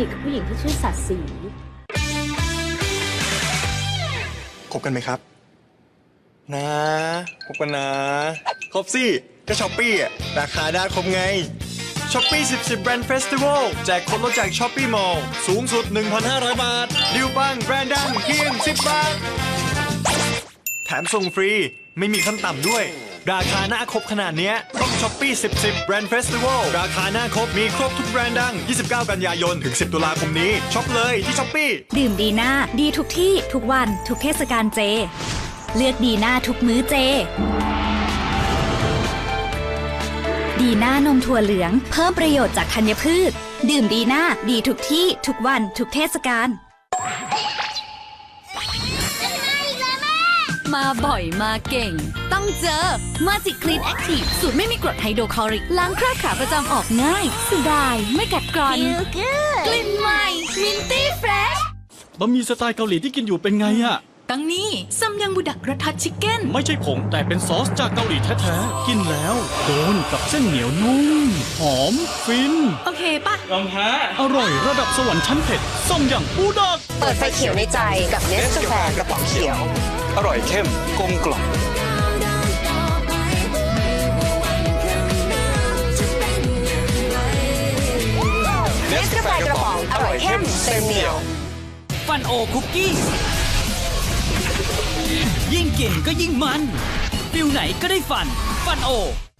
นิทกับผู้หญิงที่ชื่อสัตย์สีคบกันไหมครับ นะคบกันนะครบสิก็ช้อปปี้อะราคาได้ครบไงช้อปปี้10 10แบรนด์เฟสติวัลแจกคนลดจากช้อปปี้มอลสูงสุด 1,500 บาท ดิวปังแบรนด์ดังเพียง 10 บาท แถมส่งฟรีไม่มีขั้นต่ำด้วย ราคาหน้าครบขนาดเนี้ยต้องช้อปปี้10 10แบรนด์เฟสติวัลราคาหน้าครบมีครบทุกแบรนด์ดัง 29 กันยายน ถึง 10 ตุลาคมนี้ช็อปเลยที่ช้อปปี้ดื่มดีหน้าดีทุกที่ทุกวันทุกเทศกาลเจ เลือกดีหน้าทุกมื้อเจ ดีหน้านมถั่วเหลือง เพิ่มประโยชน์จากธัญพืช ดื่มดีหน้าดีทุกที่ทุกวันทุกเทศกาล มาบ่อยมาเก่ง ต้องเจอมาจิคลีนแอคทีฟสูตรไม่มีกรดไฮโดรคลอริก ล้างคราบขาประจำออกง่ายเสุดายไม่กัดกร่อนกลิ่นใหม่มินตี้เฟรช บะหมี่สไตล์เกาหลีที่กินอยู่เป็นไงอะ ตั้งนี้ซัมยังบุดักกระทัดชิคเก้น ไม่ใช่ผงแต่เป็นซอสจากเกาหลีแท้ๆ กินแล้วโดนกับเส้นเหนียวนุ่ม หอมฟิน โอเคปะลองฮะอร่อยระดับสวรรค์ชั้นเผ็ดส้มอย่างอูดัก เปิดไฟเขียวในใจกับเนสกาแฟกระป๋องเขียว อร่อยเข้มกลมกล่อมเนสกาแฟกระป๋องอร่อยเข้มเต็มเหนียวฟันโอคุกกี้ ยิ่งกินก็ยิ่งมันฟิลไหนก็ได้ฟัน ฟันโอ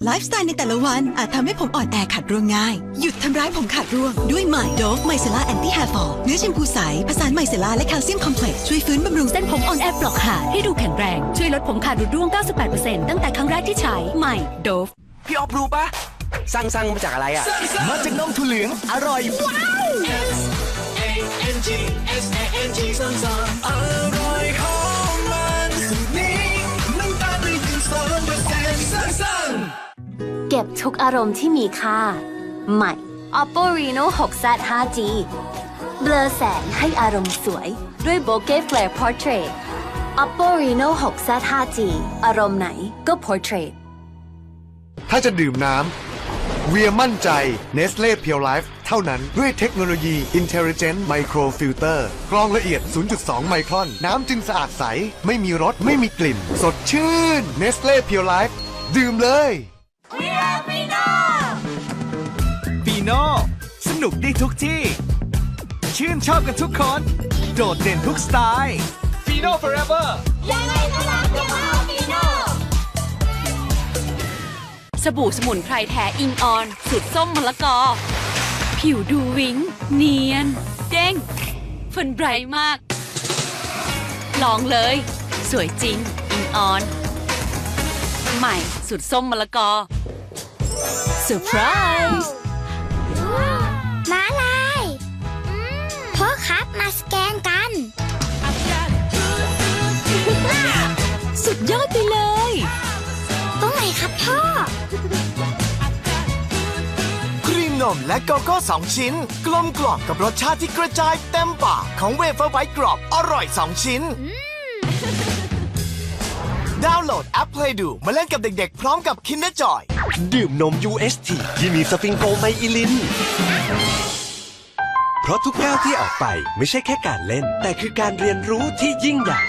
ไลฟ์สไตล์ในแต่ละวันอาจทำให้ผมอ่อนแอขาดร่วงง่าย หยุดทำร้ายผมขาดร่วง ด้วยใหม่โดฟไมเซล่าแอนตี้แฮร์ฟอลเนื้อแชมพูใสผสานไมเซล่าและแคลเซียมคอมเพล็กซ์ช่วยฟื้นบำรุงเส้เส้นนผผมมอ่อนแอปลอกขาดให้ดูแข็งแรง ช่วยลดผมขาดรุดร่วง 98%ตั้งแต่ครั้งแรกที่ใช้ใหม่โดฟพี่ออฟรู้ปะสั่งสั่งมาจากอะไรอะมาจากนมถั่วเหลืองอร่อยเก็บทุกอารมณ์ที่มีค่า ใหม่ Oppo Reno 6Z 5G เบลอแสงให้อารมณ์สวย ด้วย Bokeh Flare Portrait Oppo Reno 6Z 5G อารมณ์ไหนก็ Portrait ถ้าจะดื่มน้ำเวียมั่นใจ Nestle Pure Life เท่านั้นด้วยเทคโนโลยี Intelligent Micro Filter กรองละเอียด 0.2 ไมครอน น้ำจึงสะอาดใส ไม่มีรส ไม่มีกลิ่น สดชื่น Nestle Pure Life ดื่มเลย นุกได้ทุกที่ ชื่นชอบกันทุกคน โดดเด่นทุกสไตล์ฟีโน่ forever สบู่สมุนไพรแท้อิงออนสูตรส้มมะละกอ ผิวดูวิ้งเนียน เด้งฝนไบรท์มาก ลองเลย สวยจริง อิงออน ใหม่สูตรส้มมะละกอเซอร์ไพรส์ สุดยอดไปเลย ตรงไหนครับพ่อ ครีมนมและโกโก้สองชิ้น กลมกล่อมกับรสชาติที่กระจายเต็มปากของเวเฟอร์ไบต์กรอบ อร่อย2ชิ้น ดาวน์โหลดแอป Play ดูมาเล่นกับเด็กๆ พร้อมกับ Kinder Joy ดื่มนม UST ที่มีสฟิงโกไมอิลิน เพราะทุกก้าวที่ออกไปไม่ใช่แค่การเล่น แต่คือการเรียนรู้ที่ยิ่งใหญ่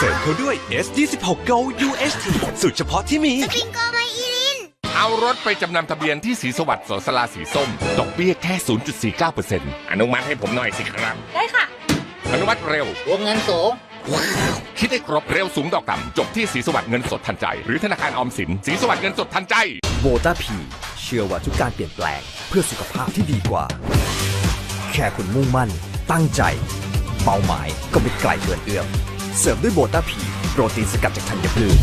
เสริมเขาด้วย S26 Go UST สูตรเฉพาะที่มีฟิงโกไมอีลิน เอารถไปจำนำทะเบียนที่สีสวัสดิ์สสลาสีส้มดอกเบี้ยแค่ 0.49%อนุมัติให้ผมหน่อยสิครับ ได้ค่ะ อนุมัติเร็ว วงเงินสูง คิดให้ครบเร็วสูงดอกต่ำจบที่สีสวัสดิ์เงินสดทันใจ หรือธนาคารออมสินสีสวัสดิ์เงินสดทันใจโบตาพีเชื่อว่าทุกการเปลี่ยนแปลงเพื่อสุขภาพที่ดีกว่า แค่คุณมุ่งมั่น ตั้งใจ เป้าหมายก็ไม่ไกลเกินเอื้อม เสริมด้วยโบตาพีโปรตีนสกัดจากธัญพืช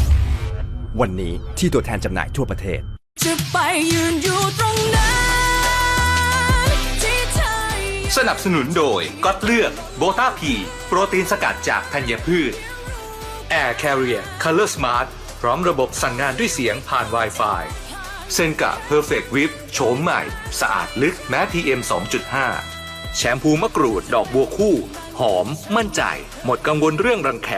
วันนี้ที่ตัวแทนจำหน่ายทั่วประเทศ จะไปยืนอยู่ตรงนั้นที่เธอสนับสนุนโดยก๊อตเลือกโบตาพีโปรตีนสกัดจากธัญพืช Air Carrier Color Smart พร้อมระบบสั่งงานด้วยเสียงผ่าน Wi-Fi เซนกะ Perfect Whip โฉมใหม่ สะอาดลึกแม้ PM 2.5 แชมพูมะกรูดดอกบัวคู่ หอม มั่นใจ หมดกังวลเรื่องรังแค